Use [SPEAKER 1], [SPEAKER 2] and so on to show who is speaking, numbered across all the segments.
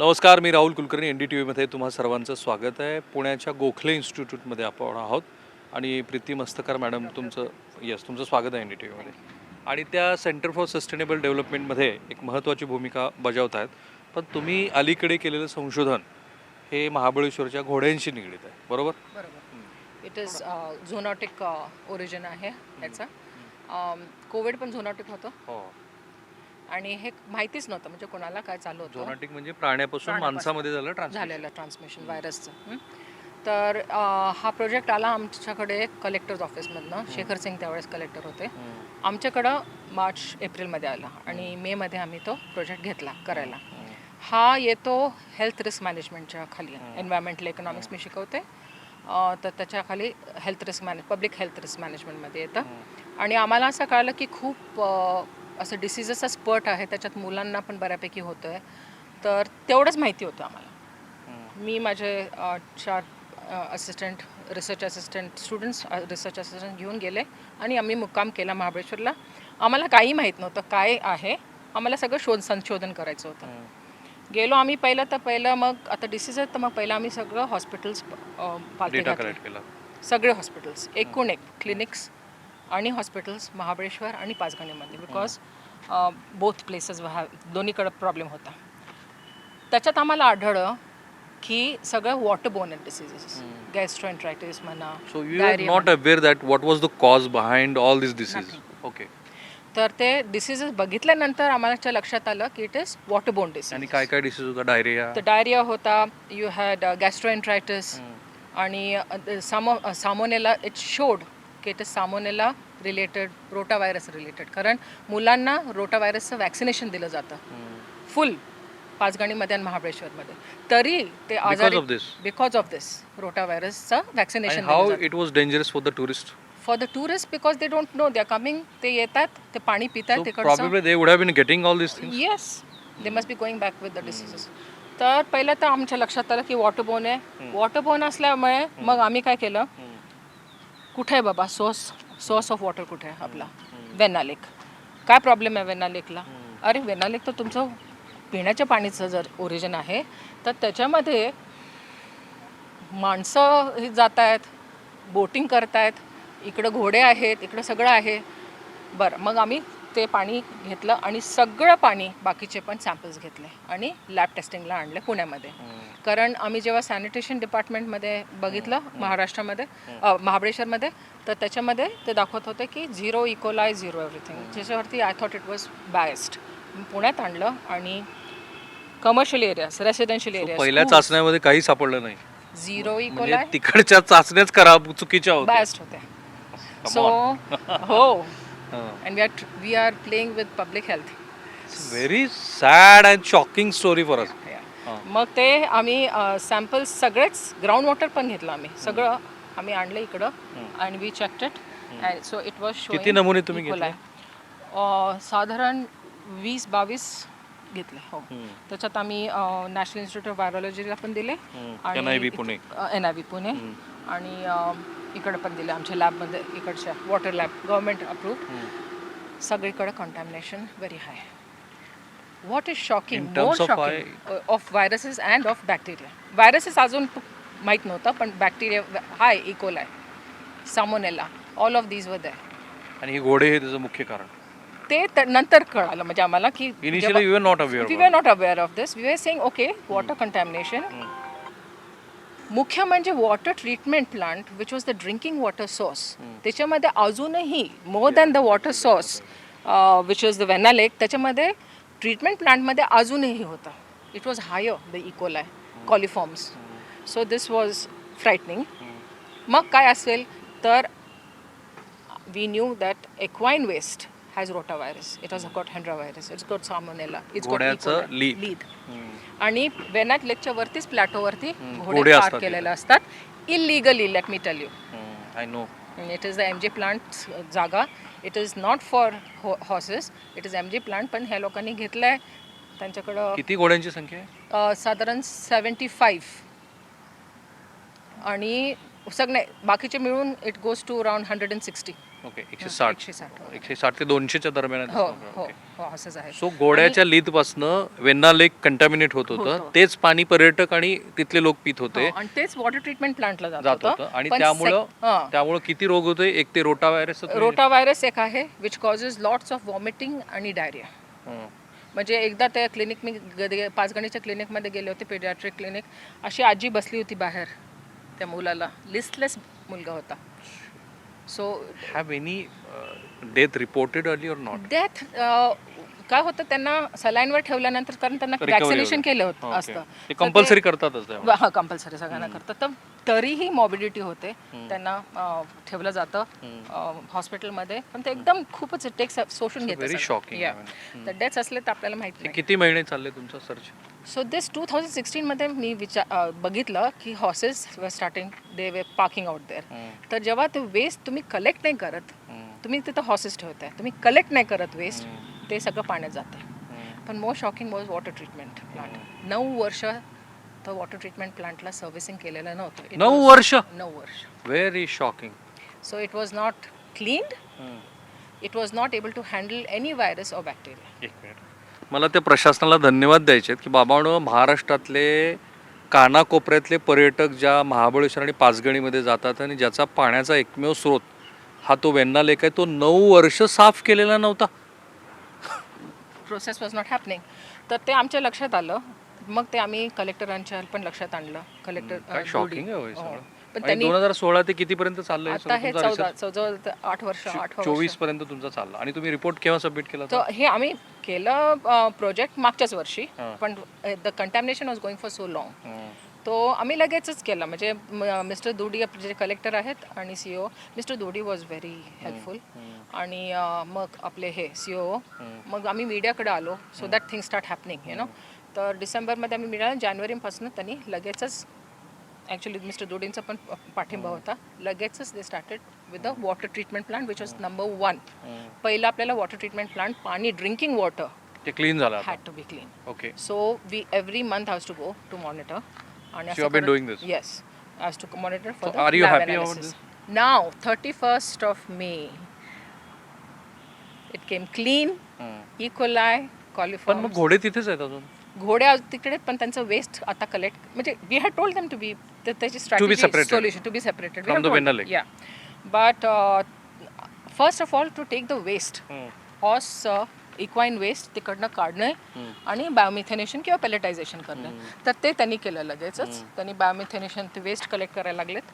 [SPEAKER 1] नमस्कार मी Rahul Kulkarni N D T व्हीमध्ये तुम्हा सर्वांचं स्वागत आहे. पुण्याच्या गोखले इन्स्टिट्यूटमध्ये आपण आहोत आणि प्रीती मस्तकर मॅडम तुमचं यस तुमचं स्वागत आहे एन डी टी व्हीमध्ये. आणि त्या सेंटर फॉर सस्टेनेबल डेव्हलपमेंटमध्ये एक महत्त्वाची भूमिका बजावत आहेत पण तुम्ही अलीकडे केलेलं संशोधन हे महाबळेश्वरच्या घोड्यांशी निगडीत आहे बरोबर?
[SPEAKER 2] बरोबर. इट इज झोनॉटिक ओरिजिन आहे याचं. कोविड पण झोनॉटिक होतं.
[SPEAKER 1] हो.
[SPEAKER 2] आणि हे माहितीच नव्हतं म्हणजे कोणाला काय चालू होतं.
[SPEAKER 1] झोनॅटिक म्हणजे प्राण्यापासून. माणसामध्ये झालं
[SPEAKER 2] झालेलं ट्रान्समिशन व्हायरसचं तर हा प्रोजेक्ट आला आमच्याकडे कलेक्टर्स ऑफिसमधनं शेखर सिंग त्यावेळेस कलेक्टर होते. आमच्याकडं मार्च एप्रिलमध्ये आला आणि मेमध्ये आम्ही तो प्रोजेक्ट घेतला करायला. हा. येतो हेल्थ रिस्क मॅनेजमेंटच्या खाली. एन्व्हायरमेंटल इकॉनॉमिक्स मी शिकवते. तर त्याच्याखाली health risk manage public health risk मॅनेजमेंटमध्ये येतं. आणि आम्हाला असं कळलं की खूप असं डिसिजेसचा स्पट आहे त्याच्यात मुलांना पण बऱ्यापैकी होतं आहे तर तेवढंच माहिती होतं आम्हाला. मी माझे चार assistant research assistant students research assistant घेऊन गेले आणि आम्ही मुक्काम केला महाबळेश्वरला. आम्हाला काही माहीत नव्हतं काय आहे. आम्हाला सगळं शोध संशोधन करायचं होतं. गेलो आम्ही पहिलं तर पहिलं मग आता डिसीज आहेत तर मग पहिलं आम्ही सगळं हॉस्पिटल्स
[SPEAKER 1] केला.
[SPEAKER 2] सगळे हॉस्पिटल्स एकूण एक क्लिनिक्स आणि हॉस्पिटल्स महाबळेश्वर आणि पाचगणीमध्ये बिकॉज बोथ प्लेसेस दोन्हीकडं प्रॉब्लेम होता. त्याच्यात आम्हाला आढळलं की सगळं वॉटर बोन डिसिजेस गॅस्ट्रोएंट्रायटिस म्हणा
[SPEAKER 1] so you
[SPEAKER 2] are
[SPEAKER 1] not aware that what was the cause behind all this disease okay
[SPEAKER 2] तर ते डिसिजेस बघितल्यानंतर आम्हाला लक्षात आलं की it is water bone disease
[SPEAKER 1] आणि काय काय डिसीज होता? डायरिया
[SPEAKER 2] तर डायरिया होता यू हॅड गॅस्ट्रोएंट्रायटिस आणि सामो salmonella it showed is salmonella related rotavirus related कारण मुलांना रोटा व्हायरसचं वॅक्सिनेशन दिलं जातं. फुल पाचगणीमध्ये आणि महाबळेश्वरमध्ये. तरी ते आजारी? Because of this rota व्हायरसचं vaccination
[SPEAKER 1] how it was dangerous for the tourist
[SPEAKER 2] for the tourist because they don't know they are coming ते येतात ते पाणी पितात तिकडचं.
[SPEAKER 1] they would have been getting all these things.
[SPEAKER 2] Yes they must be going back with the diseases तर पहिलं तर आमच्या लक्षात आलं की वॉटर बोन आहे. वॉटर बोन असल्यामुळे मग आम्ही काय केलं? कुठे आहे बाबा? सोर्स सोर्स ऑफ वॉटर कुठे आहे आपला? वेना लेक काय प्रॉब्लेम आहे वेना लेकला अरे वेना लेक तर तुमचं पिण्याच्या पाणीचं जर ओरिजिन आहे तर त्याच्यामध्ये माणसं ही जात आहेत बोटिंग करतायत इकडं घोडे आहेत इकडं सगळं आहे. बरं मग आम्ही ते पाणी घेतलं आणि सगळं पाणी बाकीचे पण सॅम्पल्स घेतले आणि लॅब टेस्टिंगला आणले पुण्यामध्ये. कारण आम्ही जेव्हा सॅनिटेशन डिपार्टमेंटमध्ये बघितलं महाराष्ट्रामध्ये महाबळेश्वरमध्ये तर त्याच्यामध्ये ते दाखवत होते की zero E coli zero everything ज्याच्यावरती I thought it was biased पुण्यात आणलं आणि कमर्शियल एरियाज रेसिडेन्शियल
[SPEAKER 1] पहिल्या
[SPEAKER 2] एरिया
[SPEAKER 1] चाचण्यामध्ये काही सापडलं नाही.
[SPEAKER 2] झिरो
[SPEAKER 1] म्हणजे
[SPEAKER 2] इकोलाय
[SPEAKER 1] तिकडच्या चाचण्याच करा चुकीच्या होत्या.
[SPEAKER 2] बायस्ड होते सो हो. And we are we are playing with public health
[SPEAKER 1] very sad and shocking story for us
[SPEAKER 2] मग ते आम्ही सॅम्पल्स सगळेच ग्राउंड वॉटर पण घेतलं आम्ही. सगळं आम्ही आणलं इकडं आणि we check it so it was
[SPEAKER 1] किती नमुने तुम्ही घेतले?
[SPEAKER 2] साधारण वीस बावीस घेतले हो. त्याच्यात आम्ही नॅशनल इन्स्टिट्यूट ऑफ व्हायरोलॉजीला पण दिले
[SPEAKER 1] NIV Pune.
[SPEAKER 2] N I V Pune. आणि इकडे पण दिले आमच्या लॅबमध्ये इकडच्या वॉटर लॅब गव्हर्नमेंट अप्रूव्ड सगळीकडे contamination very high what is
[SPEAKER 1] shocking
[SPEAKER 2] more
[SPEAKER 1] shocking of
[SPEAKER 2] viruses and of bacteria viruses अजून माहीत नव्हतं पण bacteria high E coli salmonella all of these वर
[SPEAKER 1] आणि हे घोडे हे त्याचं मुख्य कारण.
[SPEAKER 2] ते नंतर कळालं म्हणजे आम्हाला की
[SPEAKER 1] you
[SPEAKER 2] are not aware we of this we were saying okay water contamination मुख्य म्हणजे water treatment plant which was the drinking water source त्याच्यामध्ये अजूनही more than the water source which was the Vena lake त्याच्यामध्ये treatment प्लांटमध्ये अजूनही होतं. It was higher the E coli coliforms so this was frightening मग काय असेल? तर we knew that equine waste has rotavirus. It has got hendra It's got salmonella. It's got E.
[SPEAKER 1] घोड्याचं
[SPEAKER 2] coli.
[SPEAKER 1] lead.
[SPEAKER 2] lead. आणि वेनाट लेकच्या वरतीच प्लॅटोवरती
[SPEAKER 1] घोडे
[SPEAKER 2] घोडे
[SPEAKER 1] असतात
[SPEAKER 2] park केलेले असतात. Illegally let me tell you
[SPEAKER 1] I know
[SPEAKER 2] it is the M G plant जागा. It is not for horses it is M G plant पण ह्या लोकांनी घेतलं आहे त्यांच्याकडं
[SPEAKER 1] किती घोड्यांची संख्या आहे?
[SPEAKER 2] अ, साधारण सेवन्टी फाईव्ह आणि सगळे बाकीचे मिळून it goes to around hundred and sixty
[SPEAKER 1] okay एकशे साठ.
[SPEAKER 2] एकशे साठ.
[SPEAKER 1] एकशे साठ ते दोनशेच्या दरम्यान आहे
[SPEAKER 2] हो
[SPEAKER 1] तसं.
[SPEAKER 2] हो. हो असंच आहे
[SPEAKER 1] सो गोड्याच्या लीदपासनं वेन्ना लेक कंटॅमिनेट होत होतं.
[SPEAKER 2] होतं.
[SPEAKER 1] तेच पाणी पर्यटक आणि तिथले लोक पित होते.
[SPEAKER 2] हो, आणि तेच वॉटर ट्रीटमेंट प्लांटला
[SPEAKER 1] जात
[SPEAKER 2] जात
[SPEAKER 1] होतं. आणि
[SPEAKER 2] पण
[SPEAKER 1] त्यामुळं
[SPEAKER 2] sec- हां.
[SPEAKER 1] त्यामुळं किती रोग होते एक ते रोटा व्हायरस
[SPEAKER 2] रोटा व्हायरस एक आहे which causes lots of vomiting आणि डायरिया म्हणजे एकदा त्या क्लिनिक मी ग- पाचगणीच्या क्लिनिकमध्ये गेले होते पेडियाट्रिक क्लिनिक अशी आजी बसली होती बाहेर त्या मुलाला. लिस्टलेस मुलगा होता. So
[SPEAKER 1] have any death reported early or not
[SPEAKER 2] death काय होतं त्यांना सलाईनवर ठेवल्यानंतर कारण त्यांना वॅक्सिनेशन. केलं होतं. असतं.
[SPEAKER 1] कंपल्सरी त्यामुळे.
[SPEAKER 2] हा कंपल्सरी सगळ्यांना करतात. तर तरीही मॉबिडिटी होते. त्यांना ठेवलं जातं हॉस्पिटलमध्ये पण ते एकदम खूपच टेक्स शोषून घेतं. तर डेथ्स असले तर आपल्याला माहिती
[SPEAKER 1] किती महिने चालले तुमचा search
[SPEAKER 2] so this two thousand सिक्स्टीनमध्ये मी विचार बघितलं की horses were starting they were parking out there तर जेव्हा ते वेस्ट तुम्ही कलेक्ट नाही करत तुम्ही तिथं हॉर्सेस ठेवताय. तुम्ही कलेक्ट नाही करत वेस्ट ते सगळं पाण्यात जाते पण most shocking was water treatment plant नऊ वर्ष तर वॉटर ट्रीटमेंट प्लांटला सर्व्हिसिंग केलेलं नव्हतं.
[SPEAKER 1] नऊ वर्ष?
[SPEAKER 2] नऊ वर्ष.
[SPEAKER 1] Very shocking
[SPEAKER 2] so it was not cleaned it was not able to handle any virus or bacteria
[SPEAKER 1] एक मिनिट मला त्या प्रशासनाला धन्यवाद द्यायचे आहेत की बाबांनो महाराष्ट्रातले कानाकोपऱ्यातले पर्यटक ज्या महाबळेश्वर आणि पाचगणीमध्ये जातात आणि ज्याचा पाण्याचा एकमेव स्रोत हा तो वेन्ना लेक आहे तो नऊ वर्ष साफ केलेला नव्हता.
[SPEAKER 2] प्रोसेस वॉज नॉट हॅपनिंग तर ते आमच्या लक्षात आलं. मग ते आम्ही कलेक्टरांच्या पण लक्षात आणलं. कलेक्टर
[SPEAKER 1] शॉकिंग आहे हो हे. सगळं.
[SPEAKER 2] पण त्यांनी
[SPEAKER 1] दोन हजार सोळा ते कितीपर्यंत चाललंय हे
[SPEAKER 2] आता हे चौदा? चौदा आठ वर्ष आठ
[SPEAKER 1] चोवीसपर्यंत तुमचा चालला. आणि तुम्ही रिपोर्ट केव्हा सबमिट केला?
[SPEAKER 2] तर हे आम्ही केलं प्रोजेक्ट मागच्याच वर्षी. पण the contamination was going for so
[SPEAKER 1] long.
[SPEAKER 2] तो आम्ही लगेचच केला. म्हणजे मिस्टर दोडी जे कलेक्टर आहेत आणि C O mister Dodi was very helpful आणि मग आपले हे सी ओ मग आम्ही मीडियाकडे आलो. So that thing start happening you know तर डिसेंबरमध्ये आम्ही मीडिया जानेवारीपासून त्यांनी लगेचच ॲक्च्युली मिस्टर दोडींचा पण पाठिंबा होता लगेचच they started with the water treatment plant which was number one पहिला आपल्याला वॉटर ट्रीटमेंट प्लांट पाणी ड्रिंकिंग वॉटर
[SPEAKER 1] ते क्लीन झालं.
[SPEAKER 2] Had to be clean
[SPEAKER 1] okay
[SPEAKER 2] So we every month has to go to monitor. And
[SPEAKER 1] So you have been doing this?
[SPEAKER 2] Yes, has to monitor for
[SPEAKER 1] So
[SPEAKER 2] the
[SPEAKER 1] are you
[SPEAKER 2] lab
[SPEAKER 1] happy about
[SPEAKER 2] analysis. Now, 31st of May, it came clean,
[SPEAKER 1] हं.
[SPEAKER 2] E. coli,
[SPEAKER 1] पण
[SPEAKER 2] coliform.
[SPEAKER 1] मग घोडे तिथेच आहेत अजून
[SPEAKER 2] घोडे आज तिकडे पण त्यांचं वेस्ट आता कलेक्ट म्हणजे we had told them to be त्याची strategy.
[SPEAKER 1] Solution to be separated.
[SPEAKER 2] या but first of all to take the
[SPEAKER 1] waste.
[SPEAKER 2] Horse equine waste तिकडनं काढणं आणि बायोमिथेनेशन किंवा पेलेटायझेशन करणं तर ते त्यांनी केलं लगेचच त्यांनी बायोमिथेनेशन ते वेस्ट कलेक्ट करायला लागलेत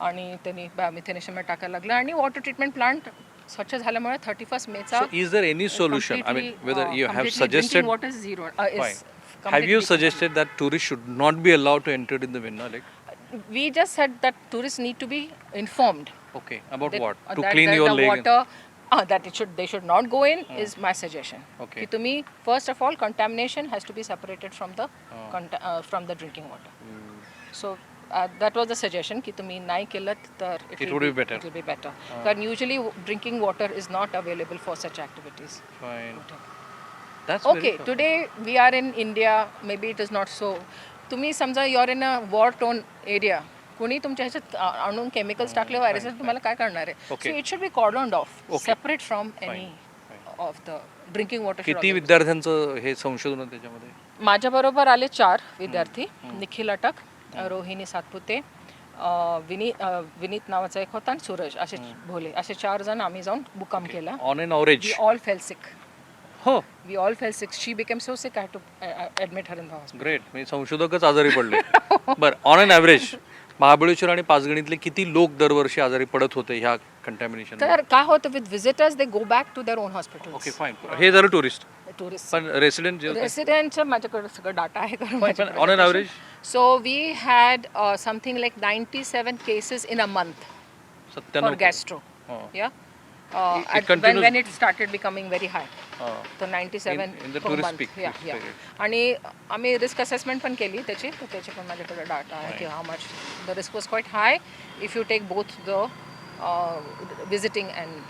[SPEAKER 2] आणि त्यांनी बायोमिथेनेशनमध्ये टाकायला लागलं आणि वॉटर ट्रीटमेंट प्लांट स्वच्छ झाल्यामुळे थर्टी फर्स्ट मेचा
[SPEAKER 1] is there any solution? I mean, whether you have suggested,
[SPEAKER 2] water
[SPEAKER 1] zero. Have you suggested that tourists should not be allowed to enter in the Vinna Lake?
[SPEAKER 2] we just said that tourists need to be informed
[SPEAKER 1] Okay, about
[SPEAKER 2] that-
[SPEAKER 1] what?
[SPEAKER 2] uh,
[SPEAKER 1] To
[SPEAKER 2] that-
[SPEAKER 1] clean
[SPEAKER 2] that
[SPEAKER 1] your
[SPEAKER 2] the
[SPEAKER 1] lake?
[SPEAKER 2] water uh, that it should they should not go in is my suggestion
[SPEAKER 1] Okay.
[SPEAKER 2] की तुम्ही first of all contamination has to be separated from the conta- uh, from the drinking water so uh, that was the suggestion की तुम्ही नाही केलं तर it,
[SPEAKER 1] It would be better.
[SPEAKER 2] it will be better कारण usually drinking water is not available for such activities
[SPEAKER 1] Fine. That's very
[SPEAKER 2] okay
[SPEAKER 1] tough.
[SPEAKER 2] today we are in India maybe it is not so. तुम्ही समजा you're in a war torn area कोणी तुमच्या ह्याच्यात आ- आणून chemicals टाकले virus तुम्हाला काय करणार आहे?
[SPEAKER 1] Okay.
[SPEAKER 2] So it should be cordon off
[SPEAKER 1] Okay.
[SPEAKER 2] Separate from any of the drinking water
[SPEAKER 1] किती विद्यार्थ्यांचं हे संशोधन आहे त्याच्यामध्ये?
[SPEAKER 2] माझ्याबरोबर आले चार विद्यार्थी निखिल अटक रोहिणी सातपुते अ, विनीत अ, विनीत नावाचा एक होता आणि सूरज असे भोले असे चार जण आम्ही जाऊन मुक्काम केला.
[SPEAKER 1] On and
[SPEAKER 2] we all fell sick
[SPEAKER 1] हो.
[SPEAKER 2] We all fell sick she became so sick I to admit her in the hospital
[SPEAKER 1] great म्हणजे संशोधकच आजारी पडले बरं ऑन एन ॲव्हरेज महाबळेश्वर आणि पाचगणीतले किती लोक दरवर्षी आजारी पडत होते ह्या कंटॅमिनेशन
[SPEAKER 2] तर काय होतं? With visitors they go back to their own hospital
[SPEAKER 1] okay fine हे जर टुरिस्ट
[SPEAKER 2] टुरिस्ट
[SPEAKER 1] पण रेसिडेंट जे
[SPEAKER 2] रेसिडेंटचं माझ्याकडे सगळं डाटा आहे
[SPEAKER 1] पण on an average?
[SPEAKER 2] So we had something like ninety seven cases in a month
[SPEAKER 1] for
[SPEAKER 2] gastro
[SPEAKER 1] हो.
[SPEAKER 2] या
[SPEAKER 1] It
[SPEAKER 2] when
[SPEAKER 1] continues-
[SPEAKER 2] when it started becoming very high
[SPEAKER 1] हां.
[SPEAKER 2] तर ninety seven
[SPEAKER 1] In- the tourist peak-
[SPEAKER 2] या
[SPEAKER 1] peak
[SPEAKER 2] या
[SPEAKER 1] period.
[SPEAKER 2] आणि आम्ही risk assessment पण केली त्याची. तर त्याचे पण माझ्याकडे डाटा आहे की हा much the risk was quite high if you take both the visiting and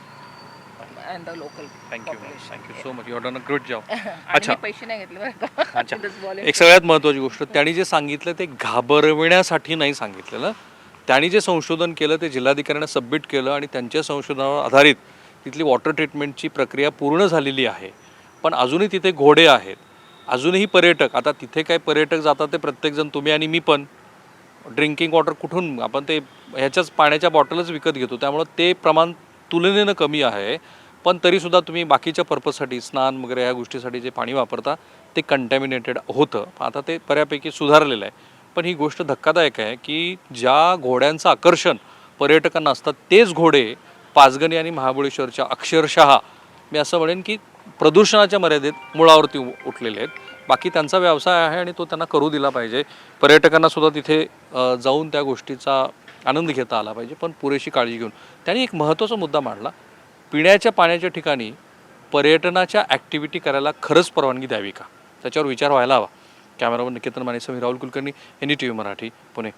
[SPEAKER 2] and the local
[SPEAKER 1] thank you thank you so much you done a good job
[SPEAKER 2] आणि
[SPEAKER 1] अच्छा.
[SPEAKER 2] मी पैसे नाही घेतले बरं का.
[SPEAKER 1] अच्छा. एक सगळ्यात महत्त्वाची गोष्ट त्यांनी जे सांगितलं ते घाबरविण्यासाठी नाही सांगितलेलं. त्यांनी जे संशोधन केलं ते जिल्हाधिकाऱ्यांना सबमिट केलं आणि त्यांच्या संशोधनावर आधारित तिथली वॉटर ट्रीटमेंटची प्रक्रिया पूर्ण झालेली आहे. पण अजूनही तिथे घोडे आहेत. अजूनही पर्यटक आता तिथे काय पर्यटक जातात ते प्रत्येकजण तुम्ही आणि मी पण ड्रिंकिंग वॉटर कुठून आपण ते ह्याच्याच पाण्याच्या बॉटलच विकत घेतो. त्यामुळं ते प्रमाण तुलनेनं कमी आहे. पण तरीसुद्धा तुम्ही बाकीच्या पर्पजसाठी स्नान वगैरे ह्या गोष्टीसाठी जे पाणी वापरता ते कंटॅमिनेटेड होतं. आता ते बऱ्यापैकी सुधारलेलं आहे. पण ही गोष्ट धक्कादायक आहे की ज्या घोड्यांचं आकर्षण पर्यटकांना असतात तेच घोडे पाचगणी आणि महाबळेश्वरच्या अक्षरशः मी असं म्हणेन की प्रदूषणाच्या मर्यादेत मुळावरती उ- उठलेले आहेत. बाकी त्यांचा व्यवसाय आहे आणि तो त्यांना करू दिला पाहिजे. पर्यटकांना सुद्धा तिथे जाऊन त्या गोष्टीचा आनंद घेता आला पाहिजे. पण पुरेशी काळजी घेऊन. त्यांनी एक महत्त्वाचा मुद्दा मांडला. पिण्याच्या पाण्याच्या ठिकाणी पर्यटनाच्या ॲक्टिव्हिटी करायला खरंच परवानगी द्यावी का? त्याच्यावर विचार व्हायला हवा. कॅमेरामन निकेतन माने समी Rahul Kulkarni N T V Marathi Pune.